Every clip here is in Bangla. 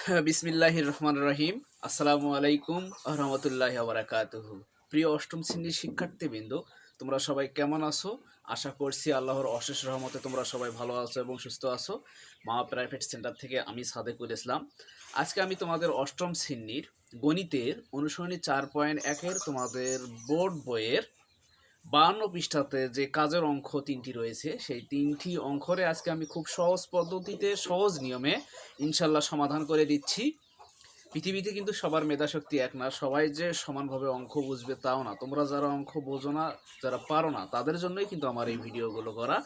বিসমিল্লাহ রহমান রহিম। আসসালামু আলাইকুম রহমতুল্লাহ বারাকাতুহু। প্রিয় অষ্টম শ্রেণির শিক্ষার্থীবৃন্দ, তোমরা সবাই কেমন আছো? আশা করছি আল্লাহর অশেষ রহমতে তোমরা সবাই ভালো আছো এবং সুস্থ আছো। মা প্রাইভেট সেন্টার থেকে আমি সাদেকুল ইসলাম। আজকে আমি তোমাদের অষ্টম শ্রেণির গণিতের অনুসরণী চার পয়েন্ট একের তোমাদের বোর্ড বইয়ের বাহান্ন পৃষ্ঠাতে যে কাজের অঙ্ক তিনটি রয়েছে, সেই তিনটি অঙ্করে আজকে আমি খুব সহজ পদ্ধতিতে, সহজ নিয়মে ইনশাল্লাহ সমাধান করে দিচ্ছি। পৃথিবীতে কিন্তু সবার মেধাশক্তি এক না, সবাই যে সমানভাবে অঙ্ক বুঝবে তাও না। তোমরা যারা অঙ্ক বোঝো না, যারা পারো না, তাদের জন্যই কিন্তু আমার এই ভিডিওগুলো করা।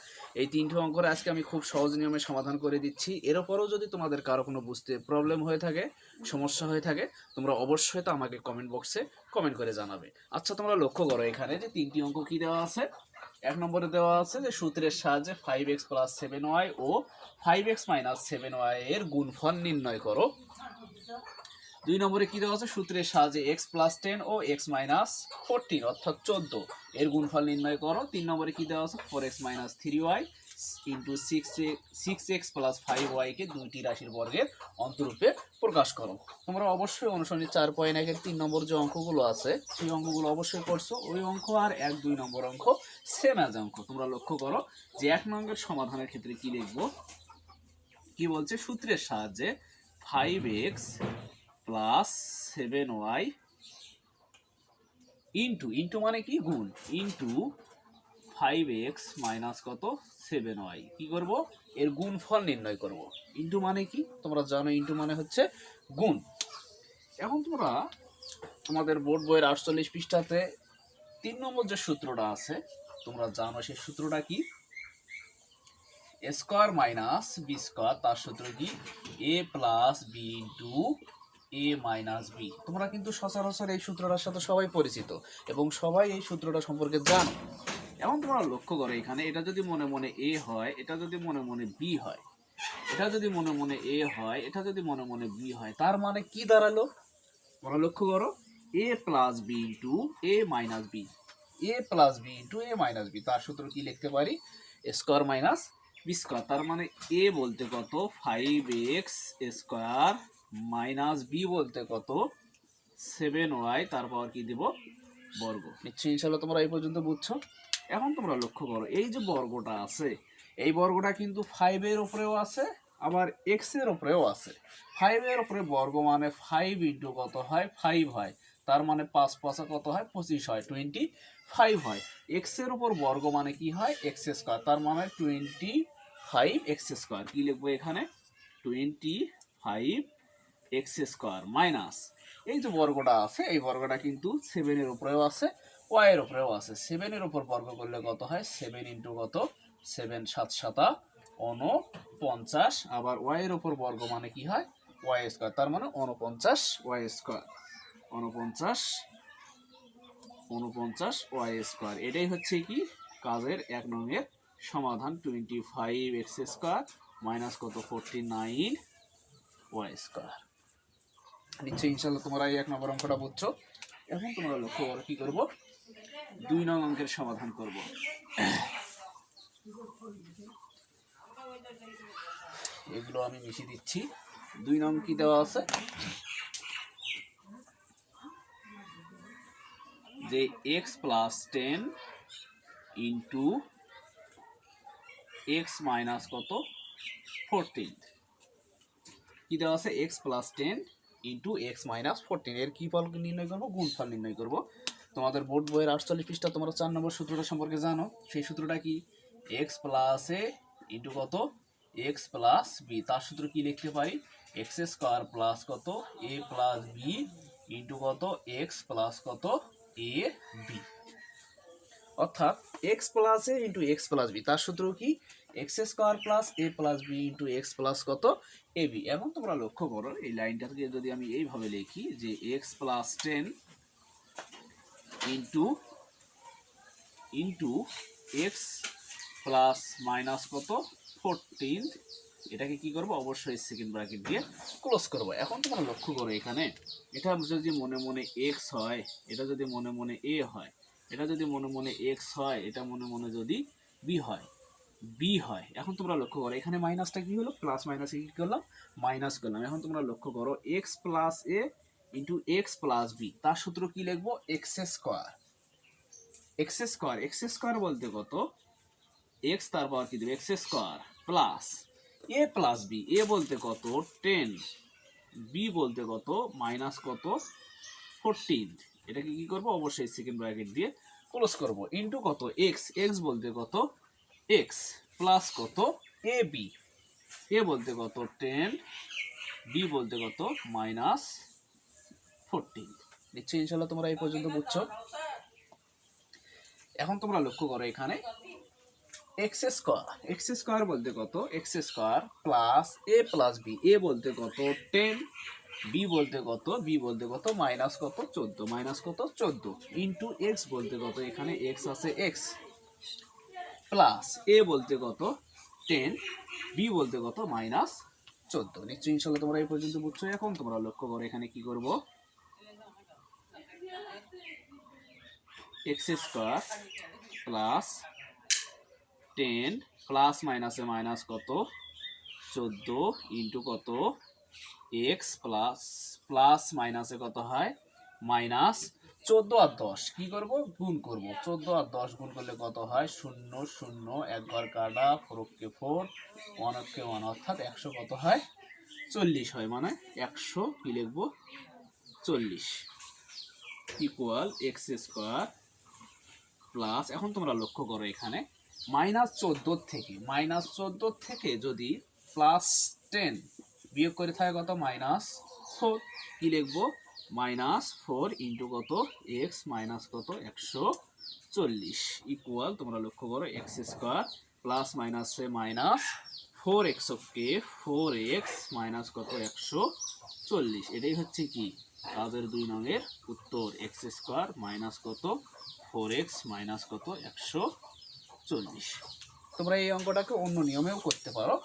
এই তিনটি অঙ্করে আজকে আমি খুব সহজ নিয়মে সমাধান করে দিচ্ছি। এরপরও যদি তোমাদের কারও কোনো বুঝতে প্রবলেম হয়ে থাকে, সমস্যা হয়ে থাকে, তোমরা অবশ্যই তো আমাকে কমেন্ট বক্সে কমেন্ট করে জানাবে। আচ্ছা তোমরা লক্ষ্য করো এখানে যে তিনটি অঙ্ক কি দেওয়া আছে? এক নম্বরে দেওয়া আছে যে সূত্রের সাহায্যে five x plus seven y ও five x minus seven y এর গুণফল নির্ণয় করো। দুই নম্বরে কি দেওয়া আছে? সূত্রের সাহায্যে এক্স প্লাস টেন ও এক্স মাইনাস ফোরটিন অর্থাৎ চোদ্দ। এর গুণফল নির্ণয় করো। তিন নম্বরে কি দেওয়া আছে? Four x minus three y into six six x plus five ওয়াইকে দুইটি রাশির বর্গের অন্তরূপে প্রকাশ করো। তোমরা অবশ্যই অনুসরণী চার পয়েন্ট একের তিন নম্বর যে অঙ্কগুলো আছে, সেই অঙ্কগুলো অবশ্যই করছ ওই অঙ্ক আর এক, দুই নম্বর অঙ্ক সেম অ্যাজ অঙ্ক। তোমরা লক্ষ্য করো যে এক নম্বরের সমাধানের ক্ষেত্রে কি লিখব? কি বলছে? সূত্রের সাহায্যে five x plus seven y into into মানে কি? গুণ। ইন্টু ফাইভ এক্স মাইনাস কত? সেভেন ওয়াই কী করব? এর গুণফল নির্ণয় করব। ইন্টু মানে কি? তোমরা জানো ইন্টু মানে হচ্ছে গুণ। এখন তোমরা তোমাদের বোর্ড বইয়ের আটচল্লিশ পৃষ্ঠাতে তিন নম্বর যে সূত্রটা আছে, তোমরা জানো সেই সূত্রটা কি? স্কোয়ার মাইনাস বি স্কোয়ার তার সূত্র কি? A plus b into a minus b তোমরা কিন্তু সচরাচর এই সূত্রটার সাথে সবাই পরিচিত এবং সবাই এই সূত্রটা সম্পর্কে জানো। এখন তোমরা লক্ষ্য করো এখানে, এটা যদি মনে মনে এ হয়, এটা যদি মনে মনে বি হয়, এটা যদি মনে মনে এ হয়, এটা যদি মনে মনে বি হয়, তার মানে কি দাঁড়াল? তোমরা লক্ষ্য করো a plus b into a minus b a plus b into a minus b তার সূত্র কি লিখতে পারি? স্কোয়ার মাইনাস বি স্কোয়ার তার মানে এ বলতে কত? Five x square minus b বলতে কত? সেভেন ওয়াই তারপর কি দিব? বর্গ। নিশ্চয়ই ইনশাল্লাহ তোমরা এই পর্যন্ত বুঝছ? এখন তোমরা লক্ষ্য করো, এই যে বর্গটা আছে, এই বর্গটা কিন্তু ফাইভের উপরেও আছে, আবার এক্সের উপরেও আছে। ফাইভের উপরে বর্গ মানে ফাইভ ইন্টু কত হয়? ফাইভ হয়। তার মানে পাঁচ পাঁচা কত হয়? পঁচিশ হয়। টোয়েন্টি ফাইভ হয়। এক্সের উপর বর্গ মানে কি হয়? এক্স স্কোয়ার তার মানে টোয়েন্টি ফাইভ এক্স স্কোয়ার কি লিখব এখানে? Twenty five x square minus এই যে বর্গটা আছে, এই বর্গটা কিন্তু সেভেনের উপরেও আছে ওয়াইয়ের উপরেও আছে। সেভেনের উপর বর্গ করলে কত হয়? সেভেন ইন্টু কত? সেভেন সাত সাতা পঞ্চাশ আবার ওয়াইয়ের উপর বর্গ মানে কি হয়? ওয়াই স্কোয়ার তার মানে উনপঞ্চাশ ওয়াই স্কোয়ার উনপঞ্চাশ উনপঞ্চাশ ওয়াই স্কোয়ার এটাই হচ্ছে কি? কাজের এক নঙের সমাধান। Twenty five x square minus কত? ফোরটি নাইন ওয়াই স্কোয়ার নিশ্চয়ই ইনশাল্লাহ তোমরা এই এক নম্বর অঙ্কটা বুঝছ। এখন তোমরা লক্ষ্য করো কি করব? দুই নং অঙ্কের সমাধান করব। এগুলো আমি মিশিয়ে দিচ্ছি। দুই নং কি দেওয়া আছে? যে x plus ten into x minus কত? ফোরটিন কি দেওয়া আছে? X plus ten into x minus fourteen এর কী ফল নির্ণয় করব? গুণফল নির্ণয় করব। তোমাদের বোর্ড বইয়ের আটচল্লিশ পৃষ্ঠা তোমরা চার নম্বর সূত্রটা সম্পর্কে জানো। সেই সূত্রটা কি? এক্স প্লাস এ ইন্টু কত? এক্স প্লাস বি তার সূত্র কি লিখতে পারি? এক্স স্কোয়ার প্লাস কত? এ প্লাস বি ইন্টু কত? এক্স প্লাস কত? এ বি অর্থাৎ x plus a into x plus b তার সূত্র কি? X square plus a plus b into x plus কত? এ বি এখন তোমরা লক্ষ্য করো, এই লাইনটাকে যদি আমি এইভাবে লিখি যে x plus ten into into x plus minus কত? ফোরটিন এটাকে কি করব? অবশ্যই সেকেন্ড ব্র্যাকেট দিয়ে ক্লোজ করব। এখন তোমরা লক্ষ্য করো এখানে, এটা যদি মনে মনে এক্স হয়, এটা যদি মনে মনে এ হয়, এটা যদি মনে মনে এক্স হয়, এটা মনে মনে যদি বি হয় বি হয়। এখন তোমরা লক্ষ্য করো, এখানে মাইনাসটা কি হলো? প্লাস মাইনাসে কি করলাম? মাইনাস করলাম। এখন তোমরা লক্ষ্য করো x plus a into x plus b তার সূত্র কি লিখব? X square x square x square বলতে কত? এক্স তারপর কি দেবে? X square plus a plus b a বলতে কত? টেন বি বলতে কত? মাইনাস কত? ফোরটিন এটাকে কি করব? অবশ্যই সেকেন্ড ব্র্যাকেট দিয়ে ক্লোজ করব। ইন্টু কত? এক্স এক্স বলতে কত? এক্স প্লাস কত? এ বি এ বলতে কত? টেন বি বলতে কত? মাইনাস ফোরটিন নিশ্চয়ই ইনশাল্লাহ তোমরা এই পর্যন্ত বুঝছ। এখন তোমরা লক্ষ্য করো এখানে। এক্স স্কোয়ার এক্স স্কোয়ার বলতে কত? X square plus a plus b a বলতে কত? টেন বি বলতে কত? বি বলতে কত? মাইনাস কত? চোদ্দ। মাইনাস কত? চোদ্দ। ইন্টু এক্স বলতে কত? এখানে এক্স আছে এক্স প্লাস এ বলতে কত? টেন বি বলতে কত? মাইনাস চোদ্দ। নিশ্চয়ই ইনশাল্লাহ তোমরা এই পর্যন্ত বুঝছ। এখন তোমরা লক্ষ্য করো এখানে কি করব? X square plus ten plus মাইনাসে মাইনাস কত? চোদ্দ ইন্টু কত? এক্স প্লাস প্লাস মাইনাসে কত হয়? মাইনাস চোদ্দ আর দশ। কি করব? গুণ করব। চোদ্দ আর দশ গুণ করলে কত হয়? শূন্য শূন্য, এক ঘর কাটা ফোরকে ফোর ওয়ানকে ওয়ান। অর্থাৎ একশো কত হয়? চল্লিশ হয়। মানে একশো কি লিখব? চল্লিশ। ইকুয়াল এক্স স্কোয়ার প্লাস এখন তোমরা লক্ষ্য করো এখানে মাইনাস চোদ্দোর থেকে মাইনাস চোদ্দোর থেকে যদি প্লাস টেন বিয়োগ করে থাকে কত? মাইনাস ফোর কী লিখব? মাইনাস ফোর ইন্টু কত? এক্স মাইনাস কত? একশো চল্লিশ। ইকুয়াল তোমরা লক্ষ্য করো এক্স স্কোয়ার প্লাস মাইনাসে মাইনাস ফোর এক্স কে ফোর এক্স মাইনাস কত? একশো চল্লিশ। এটাই হচ্ছে কি? কাজের দুই নঙের উত্তর। এক্স স্কোয়ার মাইনাস কত? ফোর এক্স মাইনাস কত? একশো চল্লিশ। তোমরা এই অঙ্কটাকে অন্য নিয়মেও করতে পারো।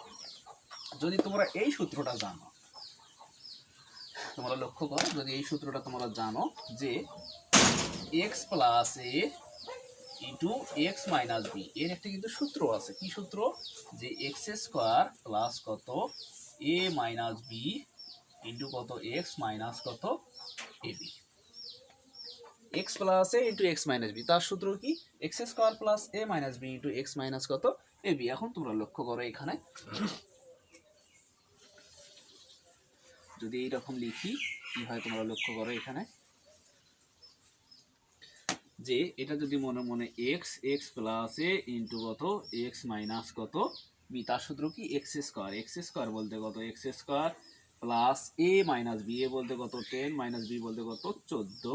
যদি তোমরা এই সূত্রটা জানো তোমরা লক্ষ্য করো, যদি এই সূত্রটা তোমরা জানো যে x plus a into x minus b এর একটা কিন্তু সূত্র আছে। কি সূত্র? যে এক্স স্কোয়ার প্লাস কত? এ মাইনাস বি ইন্টু কত? এক্স মাইনাস কত? A b x plus a into x minus b তার সূত্র কি? X square plus a minus b into x minus কত? এ বি এখন তোমরা লক্ষ্য করো এখানে। যদি এইরকম লিখি, কি হয় তোমরা লক্ষ্য করো এখানে? যে এটা যদি মনে মনে x x plus a into কত? এক্স মাইনাস কত? বি তার সূত্র কি? এক্স স্কোয়ার এক্স স্কোয়ার বলতে কত? X square plus a minus b a বলতে কত? টেন মাইনাস বি বলতে কত? চোদ্দ।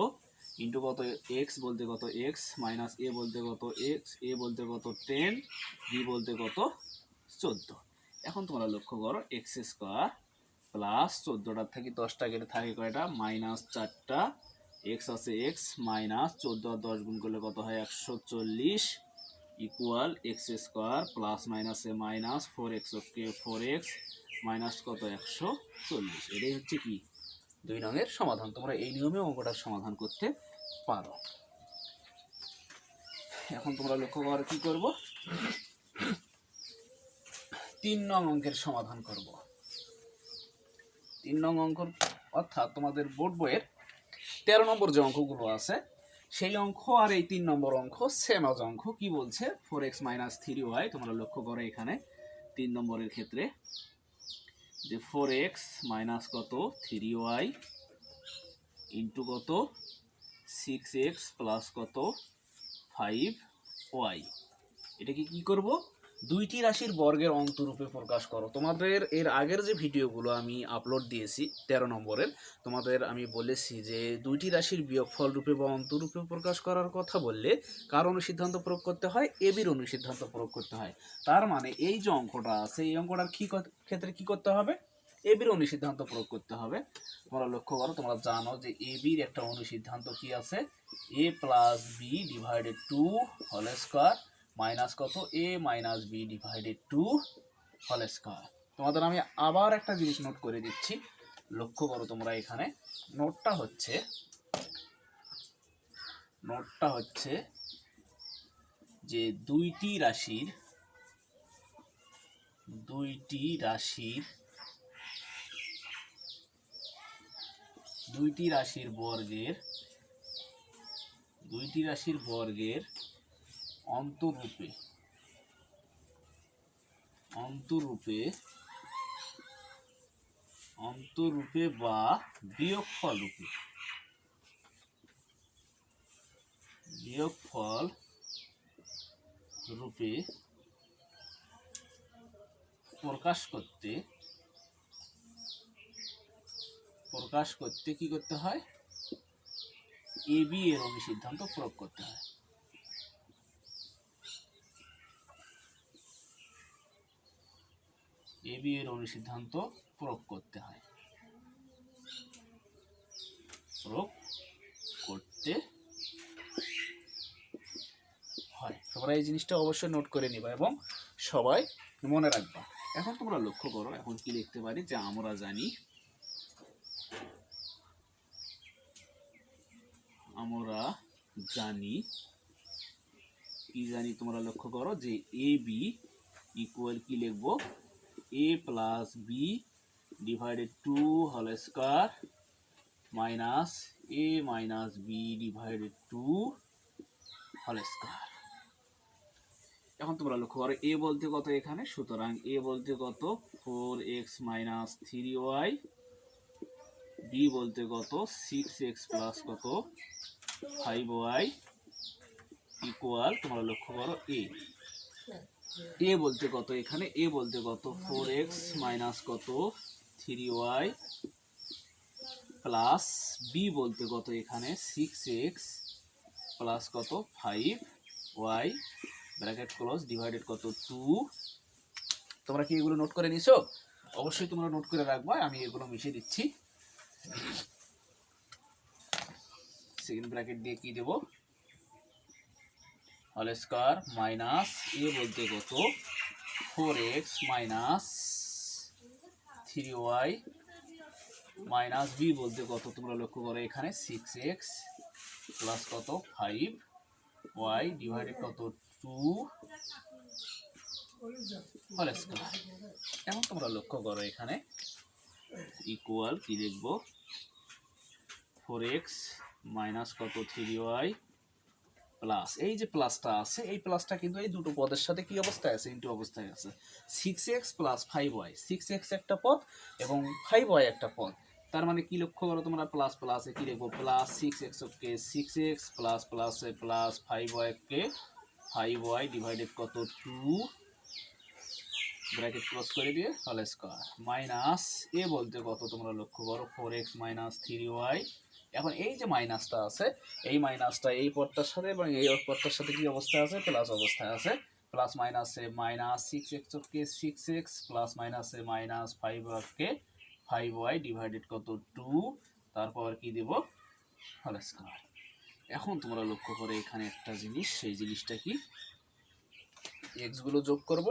ইন্টু কত? এক্স বলতে কত? এক্স মাইনাস এ বলতে কত? এক্স এ বলতে কত? টেন বি বলতে কত? চোদ্দ। এখন তোমরা লক্ষ্য করো এক্স স্কোয়ার প্লাস চোদ্দোটার থেকে দশটা গেলে থাকে কয়টা? মাইনাস চারটা। এক্স আছে এক্স মাইনাস চোদ্দ আর দশ গুণ করলে কত হয়? একশো চল্লিশ ইকুয়াল এক্স স্কোয়ার প্লাস মাইনাসে minus four x okay four x minus কত? একশো চল্লিশ। এটাই হচ্ছে কি? দুই রঙের সমাধান। তোমরা এই নিয়মে অঙ্কটার সমাধান করতে পারো। এখন তোমরা লক্ষ্য করো কি করব? তিন নং অঙ্কের সমাধান করব। তিন নং অঙ্ক অর্থাৎ তোমাদের বোর্ড বইয়ের তেরো নম্বর যে অঙ্কগুলো আছে, সেই অঙ্ক আর এই তিন নম্বর অঙ্ক সেম আজ অঙ্ক। কি বলছে? Four x minus three y তোমরা লক্ষ্য করো এখানে তিন নম্বরের ক্ষেত্রে। যে ফোর এক্স মাইনাস কত? থ্রি ওয়াই ইন্টু কত? সিক্স এক্স প্লাস কত? ফাইভ ওয়াই এটাকে কি করব? দুইটি রাশির বর্গের অন্তরূপে প্রকাশ করো। তোমাদের এর আগের যে ভিডিওগুলো আমি আপলোড দিয়েছি, তেরো নম্বরের, তোমাদের আমি বলেছি যে দুইটি রাশির বিয়োগফল রূপে বা অন্তরূপে প্রকাশ করার কথা বললে কার অনুসিদ্ধান্ত প্রয়োগ করতে হয়? এবির অনুসিদ্ধান্ত প্রয়োগ করতে হয়। তার মানে এই যে অঙ্কটা আছে, এই অঙ্কটার কী ক্ষেত্রে কি করতে হবে? এবির অনুসিদ্ধান্ত প্রয়োগ করতে হবে। তোমরা লক্ষ্য করো, তোমরা জানো যে এবির একটা অনুসিদ্ধান্ত কি আছে? A plus B divided two whole square minus কত? A minus B divided two whole square তোমাদের আমি আবার একটা জিনিস নোট করে দিচ্ছি। লক্ষ্য করো তোমরা এখানে। নোটটা হচ্ছে নোটটা হচ্ছে যে দুইটি রাশির দুইটি রাশির দুইটি রাশির বর্গের, দুইটি রাশির বর্গের অন্তরূপে। অন্তরূপে অন্তরূপে বা বিয়োগফল রূপে বিয়োগফল রূপে প্রকাশ করতে প্রকাশ করতে কি করতে হয়? এ, বি, এর অনুসিদ্ধান্ত প্রয়োগ করতে হয়। এ বি এর অনুসিদ্ধান্ত প্রয়োগ করতে হয়। প্রয়োগ করতে হয়। তোমরা এই জিনিসটা অবশ্যই নোট করে নিবা এবং সবাই মনে রাখবা। এখন তোমরা লক্ষ্য করো, এখন কি লিখতে পারি? যে আমরা জানি আমরা জানি, কি জানি তোমরা লক্ষ্য করো? যে এ বি ইকুয়াল কি লিখব? A plus B divided two whole square minus A minus B divided two whole square এখন তোমরা লক্ষ্য করো এ বলতে কত এখানে? সুতরাং এ বলতে কত? Four X minus three Y B বলতে কত? সিক্স এক্স প্লাস কত? ফাইভ ওয়াই ইকুয়াল তোমরা লক্ষ্য করো এ এ বলতে কত? এখানে এ বলতে কত? ফোর এক্স মাইনাস কত? থ্রি ওয়াই প্লাস বি বলতে কত এখানে? সিক্স এক্স প্লাস কত? Five Y bracket close divided কত? টু তোমরা কি এগুলো নোট করে নিছো? অবশ্যই তোমরা নোট করে রাখবা, আমি এগুলো মিশিয়ে দিচ্ছি। সেকেন্ড ব্র্যাকেট দিয়ে কি দেব? হল স্কোয়ার মাইনাস এ বলতে কত? Four X minus three Y minus B বলতে কত? তোমরা লক্ষ্য করো এখানে সিক্স এক্স প্লাস কত? ফাইভ ওয়াই ডিভাইডেড কত? টু হল স্কোয়ার এখন তোমরা লক্ষ্য করো এখানে ইকুয়াল কি লিখব? ফোর এক্স মাইনাস কত? থ্রি ওয়াই প্লাস এই যে প্লাসটা আছে, এই প্লাসটা কিন্তু এই দুটো পদের সাথে কি অবস্থায় আছে? ইন্টু অবস্থায় আছে। Six X plus five Y six X একটা পদ এবং ফাইভ ওয়াই একটা পদ। তার মানে কি লক্ষ্য করো তোমরা? প্লাস প্লাসে কি লিখব? প্লাস সিক্স এক্স কে সিক্স এক্স প্লাস প্লাসে প্লাস ফাইভ ওয়াই কে ফাইভ ওয়াই ডিভাইডেড কত? টু ব্র্যাকেট ক্লোজ করে দিয়ে হল স্কোয়ার মাইনাস এ বলতে কত তোমরা লক্ষ্য করো? Four X minus three Y এখন এই যে মাইনাসটা আছে, এই মাইনাসটা এই পদটার সাথে এবং এই পদটার সাথে কি অবস্থায় আছে? প্লাস অবস্থায় আছে। প্লাস মাইনাসে মাইনাস সিক্স এক্স কে সিক্স এক্স প্লাস মাইনাসে মাইনাস ফাইভ কে ফাইভ ওয়াই ডিভাইডেড কত? টু তারপর কি দেব? হল স্কোয়ার এখন তোমরা লক্ষ্য করে এখানে একটা জিনিস, সেই জিনিসটা কি? এক্সগুলো যোগ করব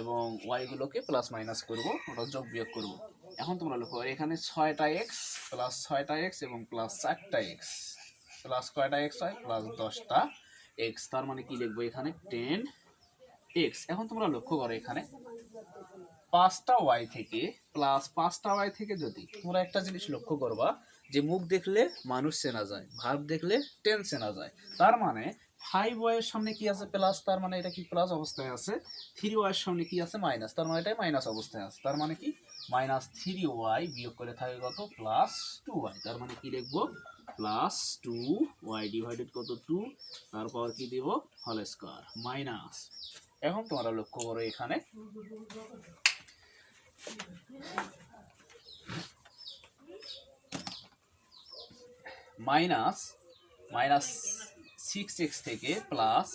এবং ওয়াইগুলোকে প্লাস মাইনাস করব, ওটা যোগ বিয়োগ করব। এখন তোমরা লক্ষ্য করো এখানে ছয়টা এক্স প্লাস ছয়টা এক্স এবং প্লাস চারটা এক্স প্লাস কয়টা এক্স হয়? প্লাস দশটা এক্স তার মানে কি লিখব এখানে? টেন এক্স এখন তোমরা লক্ষ্য করো এখানে, পাঁচটা ওয়াই থেকে প্লাস পাঁচটা ওয়াই থেকে যদি তোমরা একটা জিনিস লক্ষ্য করবা, যে মুখ দেখলে মানুষ চেনা যায়, ভাব দেখলে টেন চেনা যায়। তার মানে ফাইভ ওয়াইয়ের সামনে কি আছে? প্লাস তার মানে এটা কি প্লাস অবস্থায় আছে? থ্রি ওয়াইয়ের সামনে কি আছে? মাইনাস তার মানে এটাই মাইনাস অবস্থায় আছে। তার মানে কি? মাইনাস থ্রি ওয়াই বিয়োগ করে থাকে কত? প্লাস টু ওয়াই তার মানে কি লিখব? প্লাস টু ওয়াই ডিভাইডেড কত? টু তারপর কি দেব? হল স্কোয়ার মাইনাস এখন তোমরা লক্ষ্য করো এখানে। মাইনাস মাইনাস সিক্স এক্স থেকে প্লাস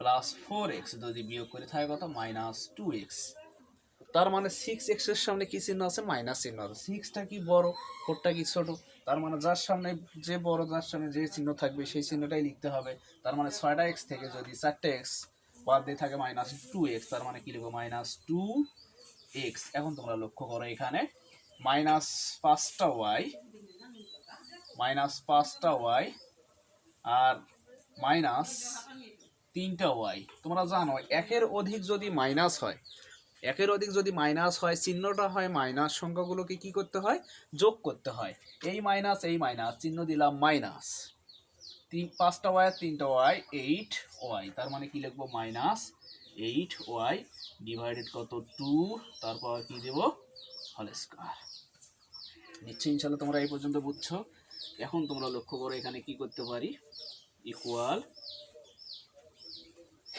প্লাস ফোর এক্স যদি বিয়োগ করে থাকে কত? মাইনাস টু এক্স তার মানে সিক্স এক্সের সামনে কি চিহ্ন আছে? মাইনাস চিহ্ন আছে। সিক্সটা কি বড়? ফোরটা কি ছোট? তার মানে যার সামনে যে বড়, যার সামনে যে চিহ্ন থাকবে, সেই চিহ্নটাই লিখতে হবে। তার মানে ছয়টা এক্স থেকে যদি চারটে এক্স বাদ দিয়ে থাকে মাইনাস টু এক্স তার মানে কি লিখব? মাইনাস টু এক্স এখন তোমরা লক্ষ্য করো এখানে। মাইনাস পাঁচটা ওয়াই মাইনাস পাঁচটা ওয়াই আর মাইনাস তিনটা ওয়াই তোমরা জানো, একের অধিক যদি মাইনাস হয় একের অধিক যদি মাইনাস হয়, চিহ্নটা হয় মাইনাস সংখ্যাগুলোকে কি করতে হয়? যোগ করতে হয়। এই মাইনাস এই মাইনাস চিহ্ন দিলাম মাইনাস তিন, পাঁচটা ওয়াই তিনটা ওয়াই এইট ওয়াই তার মানে কি লিখব? মাইনাস এইট ওয়াই ডিভাইডেড কত? টু তারপর কি দেবো? হল স্কোয়ার নিশ্চয়ই ইনশাল্লাহ তোমরা এই পর্যন্ত বুঝছ। এখন তোমরা লক্ষ্য করো এখানে কি করতে পারি? ইকুয়াল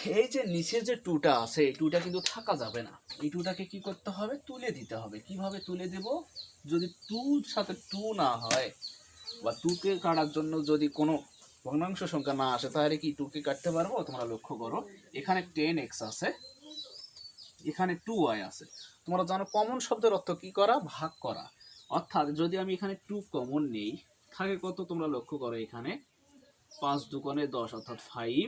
এই যে নিচে যে টুটা আছে, এই টুটা কিন্তু থাকা যাবে না। এই টুটাকে কি করতে হবে? তুলে দিতে হবে। কীভাবে তুলে দেব? যদি টুর সাথে টু না হয় বা টুকে কাটার জন্য যদি কোনো ভগ্নাংশ সংখ্যা না আসে, তাহলে কি টুকে কাটতে পারব? তোমরা লক্ষ্য করো, এখানে টেন এক্স আছে, এখানে টু ওয়াই আছে। তোমরা জানো কমন শব্দের অর্থ কি করা? ভাগ করা। অর্থাৎ যদি আমি এখানে টু কমন নেই, থাকে কত তোমরা লক্ষ্য করো এখানে? পাঁচ দুকোণে দশ, অর্থাৎ ফাইভ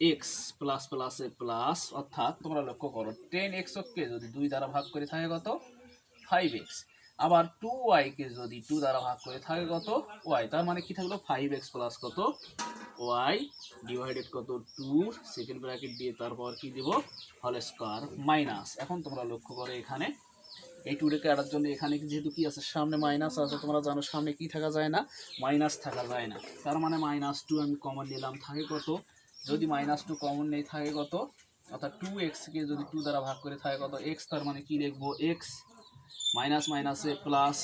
এক্স প্লাস প্লাসে প্লাস অর্থাৎ তোমরা লক্ষ্য করো টেন এক্সকে যদি দুই দ্বারা ভাগ করে থাকে কত? ফাইভ এক্স আবার টু ওয়াইকে যদি টু দ্বারা ভাগ করে থাকে কত? ওয়াই তার মানে কি থাকল? ফাইভ এক্স প্লাস কত? ওয়াই ডিভাইডেড কত? টু সেকেন্ড ব্র্যাকেট দিয়ে তারপর কি দিব? হল স্কোয়ার মাইনাস এখন তোমরা লক্ষ্য করো এখানে। এই টুটাকে কাটার জন্য এখানে যেহেতু কি আছে? সামনে মাইনাস আছে। তোমরা জানো সামনে কি থাকা যায় না? মাইনাস থাকা যায় না। তার মানে মাইনাস টু আমি কমন নিলাম। থাকে কত? যদি মাইনাস টু কমন নেই থাকে কত? অর্থাৎ টু এক্সকে যদি টু দ্বারা ভাগ করে থাকে কত? এক্স তার মানে কি লিখব? এক্স মাইনাস মাইনাসে প্লাস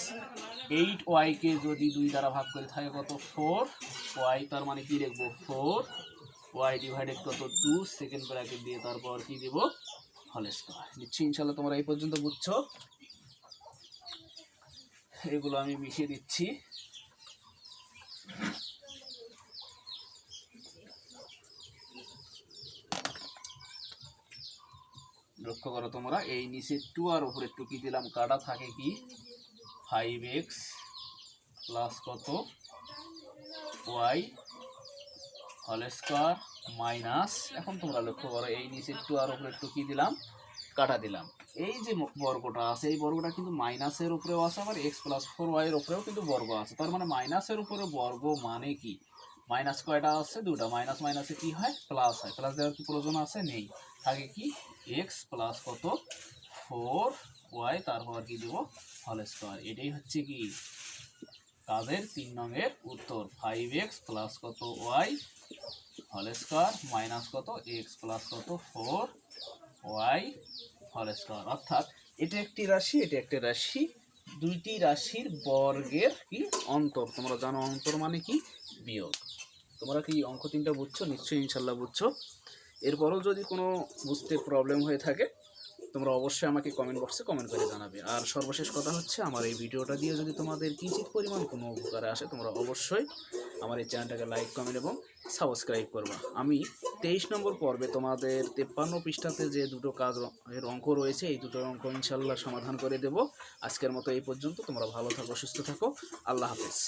এইট ওয়াইকে যদি দুই দ্বারা ভাগ করে থাকে কত? ফোর ওয়াই তার মানে কি লিখব? ফোর ওয়াই ডিভাইডেড কত? টু সেকেন্ড ব্র্যাকেট দিয়ে তারপর কি দিব? হল স্কোয়ার নিশ্চয়ই ইনশাল্লাহ তোমরা এই পর্যন্ত বুঝছ। এগুলো আমি মিশিয়ে দিচ্ছি। লক্ষ্য করো তোমরা, এই নিচে টু আর উপরে টু কি দিলাম? কাটা থাকে কি? ফাইভ এক্স প্লাস কত? ওয়াই হল স্কোয়ার মাইনাস এখন তোমরা লক্ষ্য করো, এই নিচে টু আর উপরে টু কি দিলাম? কাটা দিলাম। এই যে বর্গটা আছে, এই বর্গটা কিন্তু মাইনাসের উপরেও আছে, আবার এক্স প্লাস ফোর ওয়াই এর উপরেও কিন্তু বর্গ আছে। তার মানে মাইনাসের উপরে বর্গ মানে কি? মাইনাস কয়টা আছে? দুটা। মাইনাস মাইনাসে কি হয়? প্লাস হয়। প্লাস দেওয়ার কি প্রয়োজন আছে? নেই। থাকে কি? এক্স প্লাস কত? ফোর ওয়াই তারপর কি দেবো? হল স্কোয়ার এটাই হচ্ছে কি? কাজের তিন নঙের উত্তর। ফাইভ এক্স প্লাস কত? ওয়াই হল স্কোয়ার মাইনাস কত? এক্স প্লাস কত? ফোর ওয়াই হল স্কোয়ার অর্থাৎ এটা একটি রাশি, এটা একটি রাশি। দুইটি রাশির বর্গের কি? অন্তর। তোমরা জানো অন্তর মানে কি? বিয়োগ। তোমরা কি অঙ্ক তিনটা বুঝছ? নিশ্চয়ই ইনশাল্লাহ বুঝছ। এরপরও যদি কোনো বুঝতে প্রবলেম হয়ে থাকে, তোমরা অবশ্যই আমাকে কমেন্ট বক্সে কমেন্ট করে জানাবে। আর সর্বশেষ কথা হচ্ছে, আমার এই ভিডিওটা দিয়ে যদি তোমাদের কিঞ্চিত পরিমাণ কোনো উপকারে আসে, তোমরা অবশ্যই আমার এই চ্যানেলটাকে লাইক কমেন্ট এবং সাবস্ক্রাইব করবা। আমি তেইশ নম্বর পর্বে তোমাদের তেপ্পান্ন পৃষ্ঠাতে যে দুটো কাজ এর অঙ্ক রয়েছে, এই দুটো অঙ্ক ইনশাল্লাহ সমাধান করে দেব। আজকের মতো এই পর্যন্ত, তোমরা ভালো থাকো, সুস্থ থাকো। আল্লাহ হাফেজ।